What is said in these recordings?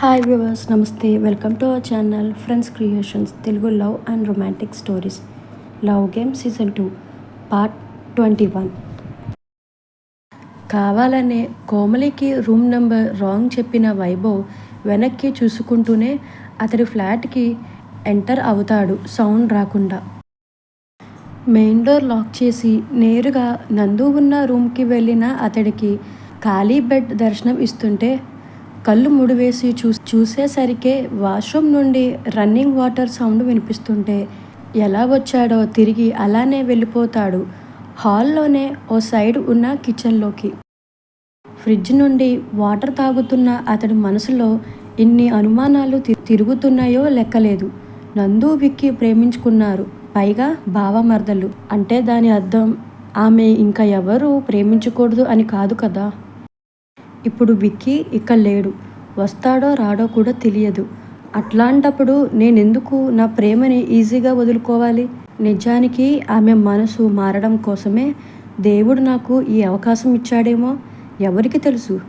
Hi viewers నమస్తే. Welcome to our channel friends creations Telugu love and romantic stories. Love game season two part twenty one. కావాలనే కోమలికి room number wrong చెప్పిన వైభవ్ వెనక్కి చూసుకుంటూనే అతడి ఫ్లాట్కి enter అవుతాడు సౌండ్ రాకుండా. మెయిన్ డోర్ లాక్ చేసి నేరుగా నందు ఉన్న రూమ్కి వెళ్ళిన అతడికి ఖాళీ బెడ్ దర్శనం ఇస్తుంటే కళ్ళు ముడివేసి చూ చూసేసరికే వాష్రూమ్ నుండి రన్నింగ్ వాటర్ సౌండ్ వినిపిస్తుంటే ఎలా వచ్చాడో తిరిగి అలానే వెళ్ళిపోతాడు. హాల్లోనే ఓ సైడ్ ఉన్న కిచెన్లోకి. ఫ్రిడ్జ్ నుండి వాటర్ తాగుతున్న అతడి మనసులో ఇన్ని అనుమానాలు తి- తిరుగుతున్నాయో లెక్కలేదు. నందు విక్కి ప్రేమించుకున్నారు. పైగా భావమర్దలు అంటే దాని అర్థం ఆమె ఇంకా ఎవరు ప్రేమించకూడదు అని కాదు కదా? ఇప్పుడు విక్కీ ఇక్కడ లేడు. వస్తాడో రాడో కూడా తెలియదు. అట్లాంటప్పుడు నేనెందుకు నా ప్రేమని ఈజీగా వదులుకోవాలి? నిజానికి ఆమె మనసు మారడం కోసమే దేవుడు నాకు ఈ అవకాశం ఇచ్చాడేమో? ఎవరికి తెలుసు?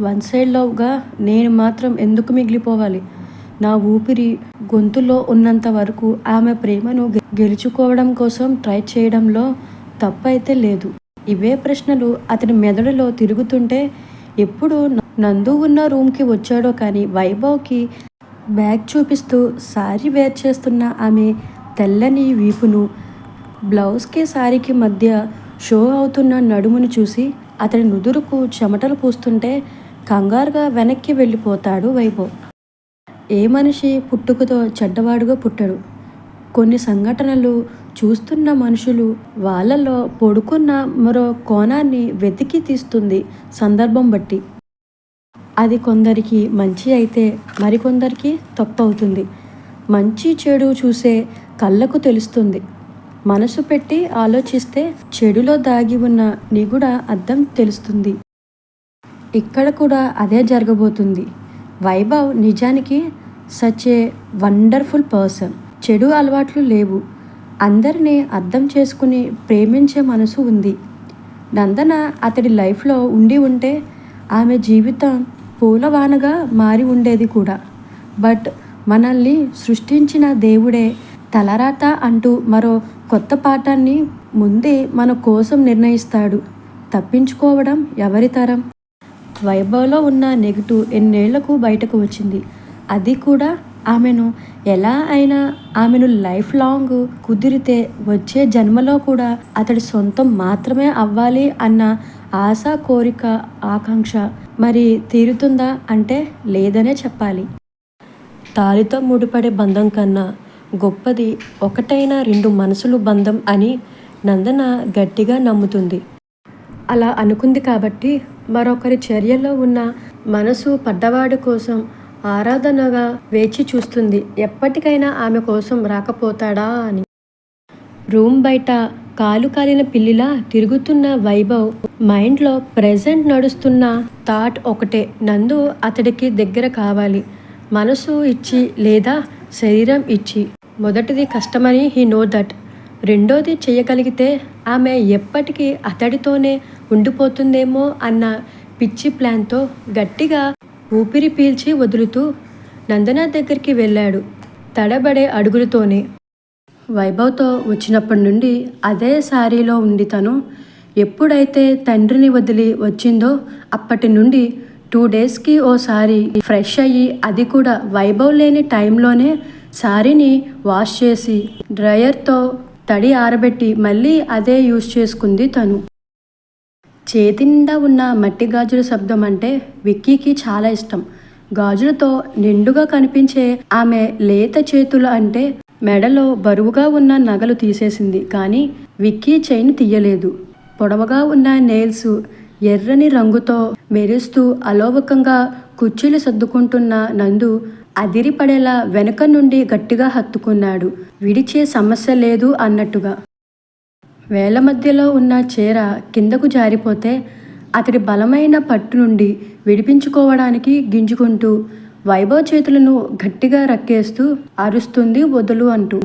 వన్ సైడ్ లవ్గా నేను మాత్రం ఎందుకు మిగిలిపోవాలి? నా ఊపిరి గొంతులో ఉన్నంత వరకు ఆమె ప్రేమను గె- గెలుచుకోవడం కోసం ట్రై చేయడంలో తప్పైతే లేదు. ఇవే ప్రశ్నలు అతని మెదడులో తిరుగుతుంటే ఎప్పుడు నందు ఉన్న రూమ్కి వచ్చాడో కానీ వైభవ్కి బ్యాగ్ చూపిస్తూ సారీ వేర్ చేస్తున్న ఆమె తెల్లని వీపును బ్లౌజ్కి సారీకి మధ్య షో అవుతున్న నడుమును చూసి అతడి నుదురుకు చెమటలు పూస్తుంటే కంగారుగా వెనక్కి వెళ్ళిపోతాడు వైభవ్. ఏ మనిషి పుట్టుకతో చెడ్డవాడుగా పుట్టడు. కొన్ని సంఘటనలు చూస్తున్న మనుషులు వాళ్ళలో పొడుకున్న మరో కోణాన్ని వెతికి తీస్తుంది సందర్భం బట్టి. అది కొందరికి మంచి అయితే మరికొందరికి తప్పు అవుతుంది మంచి చెడు చూసే కళ్ళకు తెలుస్తుంది. మనసు పెట్టి ఆలోచిస్తే చెడులో దాగి ఉన్న నిగుడ అర్థం తెలుస్తుంది. ఇక్కడ కూడా అదే జరగబోతుంది. వైభవ్ నిజానికి సచ్ ఏ వండర్ఫుల్ పర్సన్ చెడు అలవాట్లు లేవు. అందరినీ అర్థం చేసుకుని ప్రేమించే మనసు ఉంది. నందన అతడి లైఫ్లో ఉండి ఉంటే ఆమె జీవితం పూలవానగా మారి ఉండేది కూడా. బట్ మనల్ని సృష్టించిన దేవుడే తలరాత అంటూ మరో కొత్త పాఠాన్ని ముందే మన కోసం నిర్ణయిస్తాడు. తప్పించుకోవడం ఎవరి తరం? వైభవ్లో ఉన్న నెగిటివ్ ఎన్నేళ్ళకు బయటకు వచ్చింది. అది కూడా ఆమెను ఎలా అయినా ఆమెను లైఫ్ లాంగ్ కుదిరితే వచ్చే జన్మలో కూడా అతడి సొంతం మాత్రమే అవ్వాలి అన్న ఆశ కోరిక ఆకాంక్ష మరి తీరుతుందా అంటే లేదనే చెప్పాలి. తాలితో ముడిపడే బంధం కన్నా గొప్పది ఒకటైన రెండు మనసులు బంధం అని నందన గట్టిగా నమ్ముతుంది. అలా అనుకుంది కాబట్టి మరొకరి చర్యలో ఉన్న మనసు పడ్డవాడి కోసం ఆరాధనగా వేచి చూస్తుంది. ఎప్పటికైనా ఆమె కోసం రాకపోతాడా అని. రూమ్ బయట కాలు కాలిన పిల్లిలా తిరుగుతున్న వైభవ్ మైండ్లో ప్రెజెంట్ నడుస్తున్న థాట్ ఒకటే. నందు అతడికి దగ్గర కావాలి. మనసు ఇచ్చి లేదా శరీరం ఇచ్చి. మొదటిది కష్టమని హీ నో దట్. రెండోది చేయగలిగితే ఆమె ఎప్పటికీ అతడితోనే ఉండిపోతుందేమో అన్న పిచ్చి ప్లాన్తో గట్టిగా ఊపిరి పీల్చి వదులుతూ నందన దగ్గరికి వెళ్ళాడు. తడబడే అడుగులతోనే. వైభవ్తో వచ్చినప్పటి నుండి అదే శారీలో ఉండి తను ఎప్పుడైతే తండ్రిని వదిలి వచ్చిందో అప్పటి నుండి టూ డేస్కి ఓసారి ఫ్రెష్ అయ్యి అది కూడా వైభవ్ లేని టైంలోనే శారీని వాష్ చేసి డ్రయర్తో తడి ఆరబెట్టి మళ్ళీ అదే యూజ్ చేసుకుంది తను. చేతి నిండా ఉన్న మట్టి గాజుల శబ్దం అంటే విక్కీకి చాలా ఇష్టం. గాజులతో నిండుగా కనిపించే ఆమె లేత చేతులు అంటే మెడలో బరువుగా ఉన్న నగలు తీసేసింది కానీ విక్కీ చైన్ తీయలేదు. పొడవగా ఉన్న నెయిల్స్ ఎర్రని రంగుతో మెరుస్తూ అలోవకంగా కుర్చీలు సర్దుకుంటున్న నందు అదిరిపడేలా వెనుక నుండి గట్టిగా హత్తుకున్నాడు. విడిచే సమస్య లేదు అన్నట్టుగా. వేల మధ్యలో ఉన్న చీర కిందకు జారిపోతే అతడి బలమైన పట్టు నుండి విడిపించుకోవడానికి గింజుకుంటూ వైభవ్ చేతులను గట్టిగా రక్కేస్తూ అరుస్తుంది వదులు అంటూ.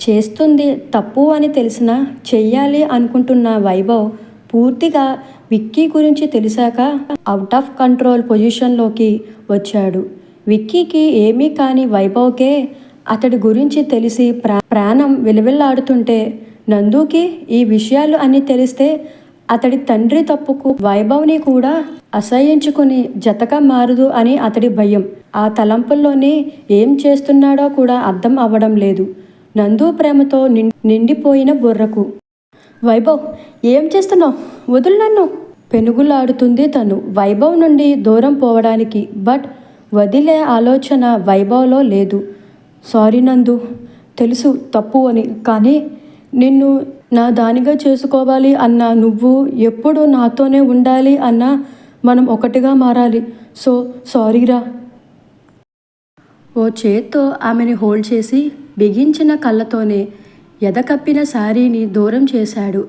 చేస్తుంది తప్పు అని తెలిసినా చెయ్యాలి అనుకుంటున్న వైభవ్ పూర్తిగా విక్కీ గురించి తెలిసాక అవుట్ ఆఫ్ కంట్రోల్ పొజిషన్లోకి వచ్చాడు. విక్కీకి ఏమీ కాని వైభవ్కే అతడి గురించి తెలిసి ప్రా ప్రాణం విలవిల్లాడుతుంటే నందుకి ఈ విషయాలు అన్నీ తెలిస్తే అతడి తండ్రి తప్పుకు వైభవ్ని కూడా అసహ్యించుకుని జతగా మారదు అని అతడి భయం. ఆ తలంపుల్లోనే ఏం చేస్తున్నాడో కూడా అర్థం అవ్వడం లేదు. నందు ప్రేమతో నిం- నిండిపోయిన బుర్రకు. వైభవ్ ఏం చేస్తున్నావు? వదులు నన్ను. పెనుగులాడుతుంది తను. వైభవ్ నుండి దూరం పోవడానికి బట్ వదిలే ఆలోచన వైభవ్లో లేదు. సారీ నందు తెలుసు తప్పు అని కానీ నిన్ను నా దానిగా చేసుకోవాలి అన్న నువ్వు ఎప్పుడు నాతోనే ఉండాలి అన్న మనం ఒకటిగా మారాలి. సో సారీరా ఓ చేత్తో ఆమెని హోల్డ్ చేసి బిగించిన కళ్ళతోనే ఎదకప్పిన శారీని దూరం చేశాడు.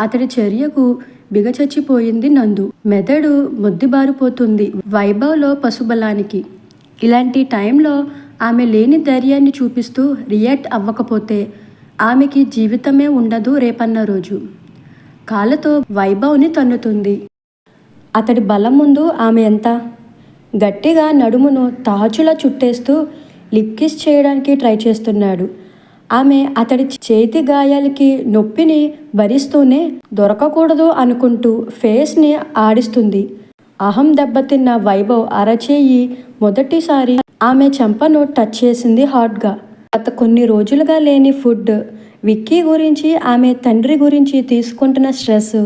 అతడి చర్యకు బిగచచ్చిపోయింది నందు. మెదడు ముద్దిబారిపోతుంది వైభవ్లో పశుబలానికి. ఇలాంటి టైంలో ఆమె లేని ధైర్యాన్ని చూపిస్తూ రియాక్ట్ అవ్వకపోతే ఆమెకి జీవితమే ఉండదు రేపన్న రోజు. కాళ్ళతో వైభవ్ని తన్నుతుంది. అతడి బలం ముందు ఆమె ఎంత? గట్టిగా నడుమును తాచులా చుట్టేస్తూ లిప్కిస్ చేయడానికి ట్రై చేస్తున్నాడు. ఆమె అతడి చేతి గాయాలకి నొప్పిని భరిస్తూనే దొరకకూడదు అనుకుంటూ ఫేస్ని ఆడిస్తుంది. అహం దెబ్బతిన్న వైభవ్ అరచేయి మొదటిసారి ఆమె చెంపను టచ్ చేసింది హాట్గా. గత కొన్ని రోజులుగా లేని ఫుడ్ విక్కీ గురించి ఆమె తండ్రి గురించి తీసుకుంటున్న స్ట్రెస్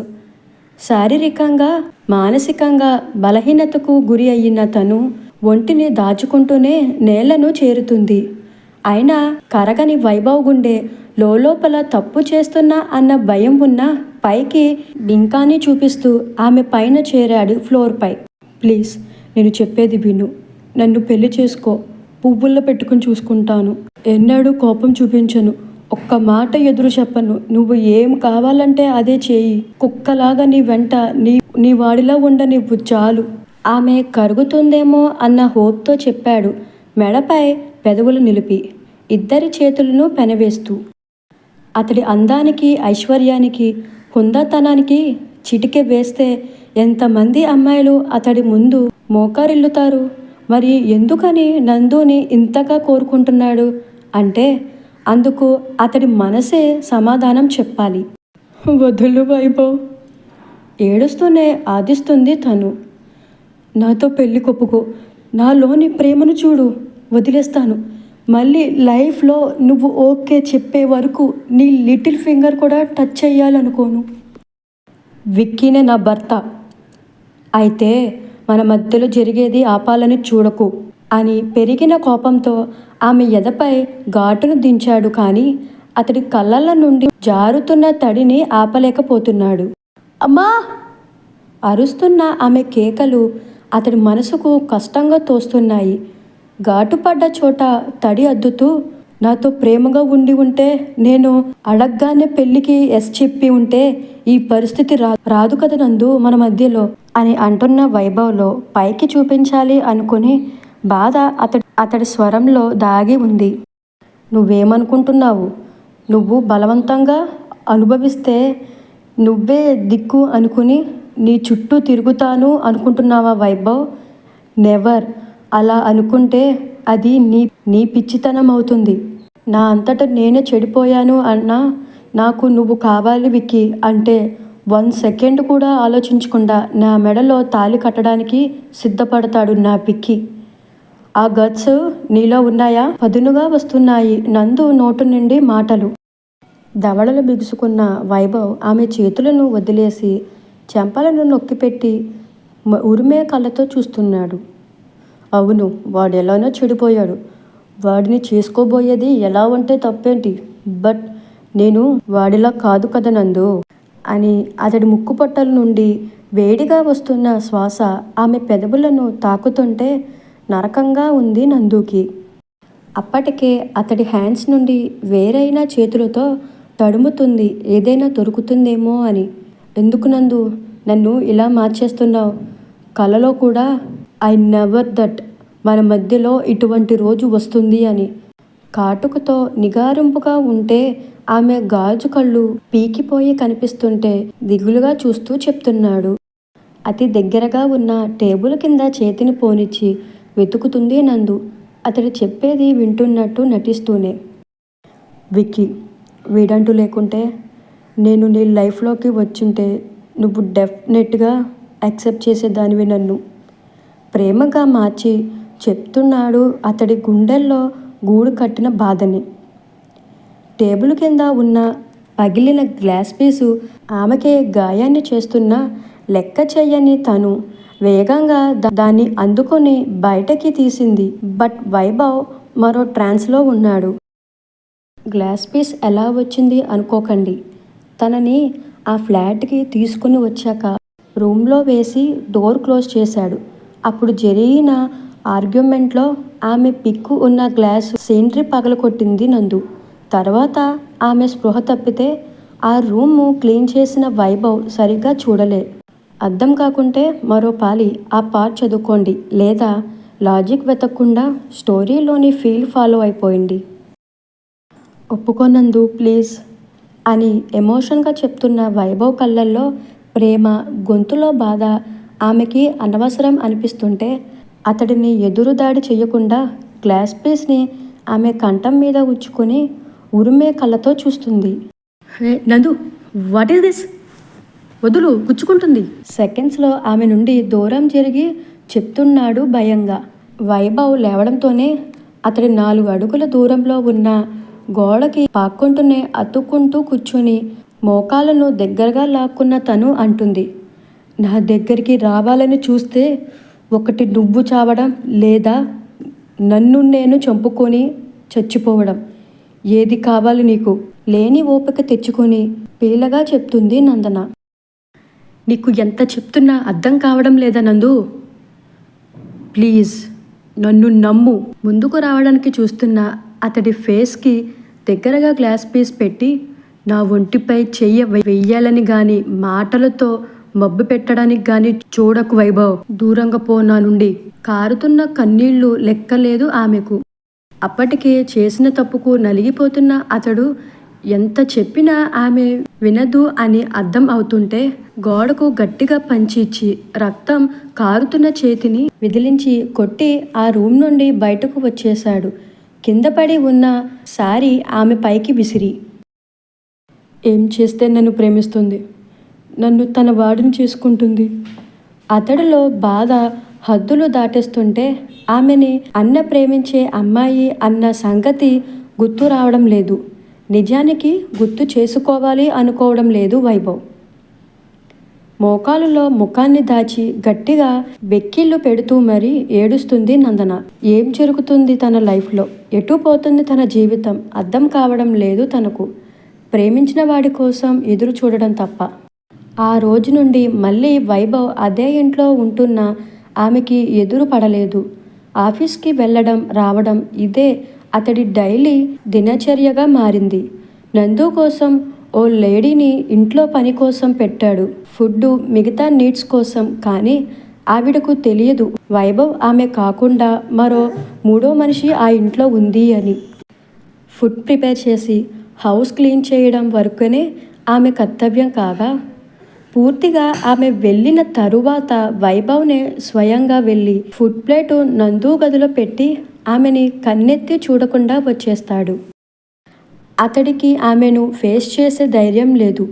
శారీరకంగా మానసికంగా బలహీనతకు గురి అయిన తను ఒంటిని దాచుకుంటూనే నేలను చేరుతుంది. అయినా కరగని వైభవ్ గుండె లోపల తప్పు చేస్తున్నా అన్న భయం ఉన్న పైకి బింకాని చూపిస్తూ ఆమె పైన చేరాడు ఫ్లోర్పై. ప్లీజ్ నేను చెప్పేది విను. నన్ను పెళ్ళి చేసుకో. పువ్వుల్లో పెట్టుకుని చూసుకుంటాను. ఎన్నడూ కోపం చూపించను. ఒక్క మాట ఎదురు చెప్పను. నువ్వు ఏం కావాలంటే అదే చేయి. కుక్కలాగా నీ వెంట నీ నీ వాడిలా ఉండనివ్వు చాలు. ఆమె కరుగుతుందేమో అన్న హోప్తో చెప్పాడు. మెడపై పెదవులు నిలిపి ఇద్దరి చేతులను పెనవేస్తూ. అతడి అందానికి ఐశ్వర్యానికి హుందాతనానికి చిటికె వేస్తే ఎంతమంది అమ్మాయిలు అతడి ముందు మోకారిల్లుతారు? మరి ఎందుకని నందుని ఇంతగా కోరుకుంటున్నాడు? అంటే అందుకు అతడి మనసే సమాధానం చెప్పాలి. వదులు వైభవ్. ఏడుస్తూనే ఆదిస్తుంది తను. నాతో పెళ్ళి కొప్పుకో. నాలోని ప్రేమను చూడు. వదిలేస్తాను. మళ్ళీ లైఫ్లో నువ్వు ఓకే చెప్పే వరకు నీ లిటిల్ ఫింగర్ కూడా టచ్ చేయాలనుకోను విక్కీనే నా భర్త. అయితే మన మధ్యలో జరిగేది ఆపాలని చూడకు అని పెరిగిన కోపంతో ఆమె ఎదపై ఘాటును దించాడు కానీ అతడి కళ్ళల నుండి జారుతున్న తడిని ఆపలేకపోతున్నాడు. అమ్మా! అరుస్తున్న ఆమె కేకలు అతడి మనసుకు కష్టంగా తోస్తున్నాయి. ఘాటుపడ్డ చోట తడి అద్దుతూ నాతో ప్రేమగా ఉండి ఉంటే నేను అడగ్గానే పెళ్ళికి ఎస్ చెప్పి ఉంటే ఈ పరిస్థితి రా రాదు కదా నందు మన మధ్యలో. అని అంటున్న వైభవ్లో పైకి చూపించాలి అనుకుని బాధ అతడి అతడి స్వరంలో దాగి ఉంది. నువ్వేమనుకుంటున్నావు? నువ్వు బలవంతంగా అనుభవిస్తే నువ్వే దిక్కు అనుకుని నీ చుట్టూ తిరుగుతాను అనుకుంటున్నావా వైభవ్? నెవర్. అలా అనుకుంటే అది నీ నీ పిచ్చితనం అవుతుంది నా అంతట నేనే చెడిపోయాను అన్నా నాకు నువ్వు కావాలి వికి అంటే వన్ సెకండ్ కూడా ఆలోచించకుండా నా మెడలో తాళి కట్టడానికి సిద్ధపడతాడు నా పిక్కి. ఆ గట్స్ నీలో ఉన్నాయా? పదునుగా వస్తున్నాయి నందు నోటు నుండి మాటలు. దవడలు బిగుసుకున్న వైభవ్ ఆమె చేతులను వదిలేసి చెంపలను నొక్కిపెట్టి ఉరిమే కళ్ళతో చూస్తున్నాడు. అవును వాడు ఎలానో చెడిపోయాడు. వాడిని చేసుకోబోయేది ఎలా ఉంటే తప్పేంటి? బట్ నేను వాడిలా కాదు కదా నందు. అని అతడి ముక్కు పొట్టల నుండి వేడిగా వస్తున్న శ్వాస ఆమె పెదవులను తాకుతుంటే నరకంగా ఉంది నందుకి. అప్పటికే అతడి హ్యాండ్స్ నుండి వేరైన చేతులతో తడుముతుంది ఏదైనా దొరుకుతుందేమో అని. ఎందుకు నందు? నన్ను ఇలా మార్చేస్తున్నావు? కలలో కూడా? I never that. మన మధ్యలో ఇటువంటి రోజు వస్తుంది అని. కాటుకతో నిగారింపుగా ఉంటే ఆమె గాజు కళ్ళు పీకిపోయి కనిపిస్తుంటే దిగులుగా చూస్తూ చెప్తున్నాడు. అతి దగ్గరగా ఉన్న టేబుల్ కింద చేతిని పోనిచ్చి వెతుకుతుంది నందు. అతడు చెప్పేది వింటున్నట్టు నటిస్తూనే. విక్కీ వీడంటూ లేకుంటే నేను నీ లైఫ్లోకి వచ్చుంటే నువ్వు డెఫినెట్గా యాక్సెప్ట్ చేసేదానివి నన్ను. ప్రేమగా మార్చి చెప్తున్నాడు అతడి గుండెల్లో గూడు కట్టిన బాధని. టేబుల్ కింద ఉన్న పగిలిన గ్లాస్ పీసు ఆమెకే గాయాన్ని చేస్తున్న లెక్క చెయ్యని తను వేగంగా దాన్ని అందుకొని బయటకి తీసింది. బట్ వైభవ్ మరో ట్రాన్స్లో ఉన్నాడు. గ్లాస్ పీస్ ఎలా వచ్చింది అనుకోకండి. తనని ఆ ఫ్లాట్కి తీసుకుని వచ్చాక రూమ్లో వేసి డోర్ క్లోజ్ చేశాడు. అప్పుడు జరిగిన ఆర్గ్యుమెంట్లో ఆమె పిక్కు ఉన్న గ్లాస్ సేంట్రీ పగలకొట్టింది నందు. తర్వాత ఆమె స్పృహ తప్పితే ఆ రూము క్లీన్ చేసిన వైభవ్ సరిగ్గా చూడలే. అర్థం కాకుంటే మరో పాలి ఆ పార్ట్ చదువుకోండి లేదా లాజిక్ వెతకకుండా స్టోరీలోని ఫీల్ ఫాలో అయిపోయింది. ఒప్పుకోనందు ప్లీజ్ అని ఎమోషన్గా చెప్తున్న వైభవ్ కళ్ళల్లో ప్రేమ గొంతులో బాధ ఆమెకి అనవసరం అనిపిస్తుంటే అతడిని ఎదురుదాడి చేయకుండా గ్లాస్ పీస్ని ఆమె కంఠం మీద ఉచ్చుకొని ఉరిమే కళ్ళతో చూస్తుంది. నందు వాట్ ఈస్ దిస్ వదులు గుచ్చుకుంటుంది. సెకండ్స్లో ఆమె నుండి దూరం జరిగి చెప్తున్నాడు భయంగా. వైభవ్ లేవడంతోనే అతడి నాలుగు అడుగుల దూరంలో ఉన్న గోడకి పాక్కుంటూనే అతుక్కుంటూ కూర్చొని మోకాలను దగ్గరగా లాక్కున్న తను అంటుంది. నా దగ్గరికి రావాలని చూస్తే ఒకటి నువ్వు చావడం లేదా నన్ను నేను చంపుకొని చచ్చిపోవడం. ఏది కావాలి నీకు? లేని ఓపిక తెచ్చుకొని పీలగా చెప్తుంది నందన. నీకు ఎంత చెప్తున్నా అర్థం కావడం లేదా నందు? ప్లీజ్ నన్ను నమ్ము. ముందుకు రావడానికి చూస్తున్న అతడి ఫేస్కి దగ్గరగా గ్లాస్ పీస్ పెట్టి నా ఒంటిపై చెయ్య వెయ్యాలని గాని మాటలతో మబ్బు పెట్టడానికి గాని చూడకు వైభవ్. దూరంగా పో నా నుండి. కారుతున్న కన్నీళ్ళు లెక్కలేదు ఆమెకు. అప్పటికే చేసిన తప్పుకు నలిగిపోతున్న అతడు ఎంత చెప్పినా ఆమె వినదు అని అర్థం అవుతుంటే గోడకు గట్టిగా పంచిచ్చి రక్తం కారుతున్న చేతిని విదిలించి కొట్టి ఆ రూమ్ నుండి బయటకు వచ్చేశాడు. కింద పడి ఉన్న సారి ఆమె పైకి విసిరి. ఏం చేస్తే నన్ను ప్రేమిస్తుంది? నన్ను తన వాడిని చేసుకుంటుంది. అతడిలో బాధ హద్దులు దాటేస్తుంటే ఆమెని అన్న ప్రేమించే అమ్మాయి అన్న సంగతి గుర్తు రావడం లేదు. నిజానికి గుర్తు చేసుకోవాలి అనుకోవడం లేదు వైభవ్. మోకాలులో ముఖాన్ని దాచి గట్టిగా వెక్కిళ్ళు పెడుతూ మరీ ఏడుస్తుంది నందన. ఏం జరుగుతుంది తన లైఫ్లో? ఎటు పోతుంది తన జీవితం? అర్థం కావడం లేదు తనకు. ప్రేమించిన వాడి కోసం ఎదురు చూడడం తప్ప. ఆ రోజు నుండి మళ్ళీ వైభవ్ అదే ఇంట్లో ఉంటున్న ఆమెకి ఎదురు పడలేదు. ఆఫీస్కి వెళ్ళడం రావడం ఇదే అతడి డైలీ దినచర్యగా మారింది. నందు కోసం ఓ లేడీని ఇంట్లో పని కోసం పెట్టాడు. ఫుడ్ మిగతా నీడ్స్ కోసం కానీ ఆవిడకు తెలియదు. వైభవ్ ఆమె కాకుండా మరో మూడో మనిషి ఆ ఇంట్లో ఉంది అని. ఫుడ్ ప్రిపేర్ చేసి హౌస్ క్లీన్ చేయడం వరకునే ఆమె కర్తవ్యం కాగా పూర్తిగా ఆమె వెళ్ళిన తరువాత వైభవ్నే స్వయంగా వెళ్ళి ఫుడ్ ప్లేటు నందు గదిలో పెట్టి ఆమెని కన్నెత్తి చూడకుండా వచ్చేస్తాడు. అతడికి ఆమెను ఫేస్ చేసే ధైర్యం లేదు.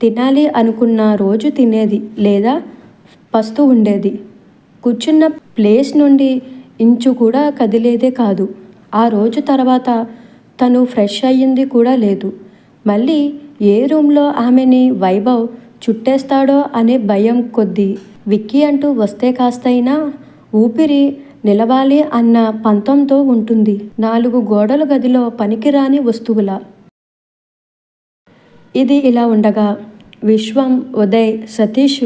తినాలి అనుకున్న రోజు తినేది లేదా పస్తు ఉండేది. కూర్చున్న ప్లేస్ నుండి ఇంచు కూడా కదిలేదే కాదు. ఆ రోజు తర్వాత తను ఫ్రెష్ అయ్యింది కూడా లేదు. మళ్ళీ ఏ రూమ్లో ఆమెని వైభవ్ చుట్టేస్తాడో అనే భయం కొద్దీ విక్కీ అంటూ వస్తే కాస్తైనా ఊపిరి నిలవాలి అన్న పంతంతో ఉంటుంది నాలుగు గోడల గదిలో పనికిరాని వస్తువుల. ఇది ఇలా ఉండగా విశ్వం ఉదయ్ సతీష్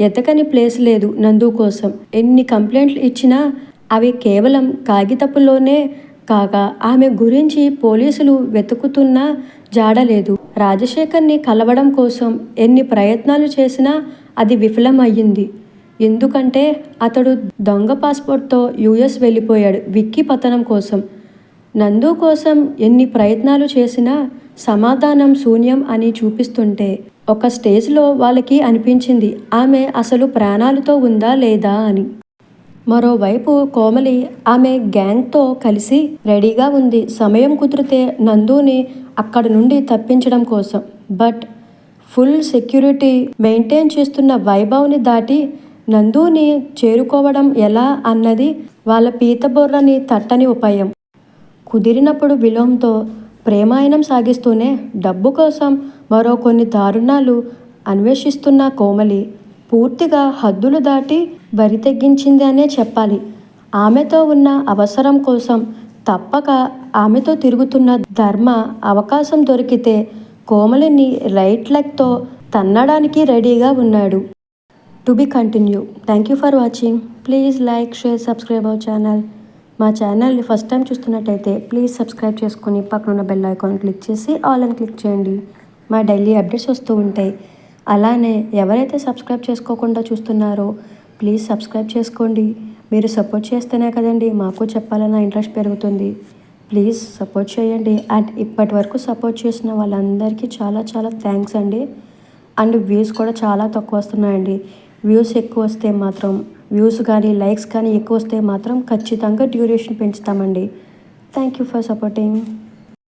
ఎతకని ప్లేస్ లేదు నందు కోసం. ఎన్ని కంప్లైంట్లు ఇచ్చినా అవి కేవలం కాగితపులోనే కాగా ఆమె గురించి పోలీసులు వెతుకుతున్నా జాడలేదు రాజశేఖర్ని కలవడం కోసం ఎన్ని ప్రయత్నాలు చేసినా అది విఫలమయ్యింది. ఎందుకంటే అతడు దొంగ పాస్పోర్ట్తో యుఎస్ వెళ్ళిపోయాడు విక్కీ పతనం కోసం. నందు కోసం ఎన్ని ప్రయత్నాలు చేసినా సమాధానం శూన్యం అని చూపిస్తుంటే ఒక స్టేజ్లో వాళ్ళకి అనిపించింది ఆమె అసలు ప్రాణాలతో ఉందా లేదా అని. మరోవైపు కోమలి ఆమె గ్యాంగ్తో కలిసి రెడీగా ఉంది. సమయం కుదిరితే నందుని అక్కడ నుండి తప్పించడం కోసం. బట్ ఫుల్ సెక్యూరిటీ మెయింటైన్ చేస్తున్న వైభవ్ని దాటి నందుని చేరుకోవడం ఎలా అన్నది వాళ్ళ పీతబొర్రని తట్టని ఉపాయం. కుదిరినప్పుడు విలోంతో ప్రేమాయణం సాగిస్తూనే డబ్బు కోసం మరో కొన్ని దారుణాలు అన్వేషిస్తున్న కోమలి పూర్తిగా హద్దులు దాటి బరి తగ్గించింది అనే చెప్పాలి. ఆమెతో ఉన్న అవసరం కోసం తప్పక ఆమెతో తిరుగుతున్న ధర్మ అవకాశం దొరికితే కోమలిని రైట్ లెగ్తో తన్నడానికి రెడీగా ఉన్నాడు. To be continue. Thank you for watching. Please like share subscribe our channel. మా ఛానల్ని ఫస్ట్ టైం చూస్తున్నట్టయితే ప్లీజ్ సబ్స్క్రైబ్ చేసుకుని పక్కన ఉన్న బెల్ ఐకాన్ క్లిక్ చేసి ఆల్ అని క్లిక్ చేయండి. మా డైలీ అప్డేట్స్ వస్తూ ఉంటాయి. అలానే ఎవరైతే సబ్స్క్రైబ్ చేసుకోకుండా చూస్తున్నారో ప్లీజ్ సబ్స్క్రైబ్ చేసుకోండి. మీరు సపోర్ట్ చేస్తేనే కదండి మాకు చెప్పాలన్న ఇంట్రెస్ట్ పెరుగుతుంది. ప్లీజ్ సపోర్ట్ చేయండి. అండ్ ఇప్పటి వరకు సపోర్ట్ చేసిన వాళ్ళందరికీ చాలా చాలా థ్యాంక్స్ అండి. అండ్ వ్యూస్ కూడా చాలా తక్కువ వస్తున్నాయండి. వ్యూస్ ఎక్కువ వస్తే మాత్రం వ్యూస్ కానీ లైక్స్ కానీ ఎక్కువ వస్తే మాత్రం ఖచ్చితంగా duration పెంచుతామండి. Thank you for supporting.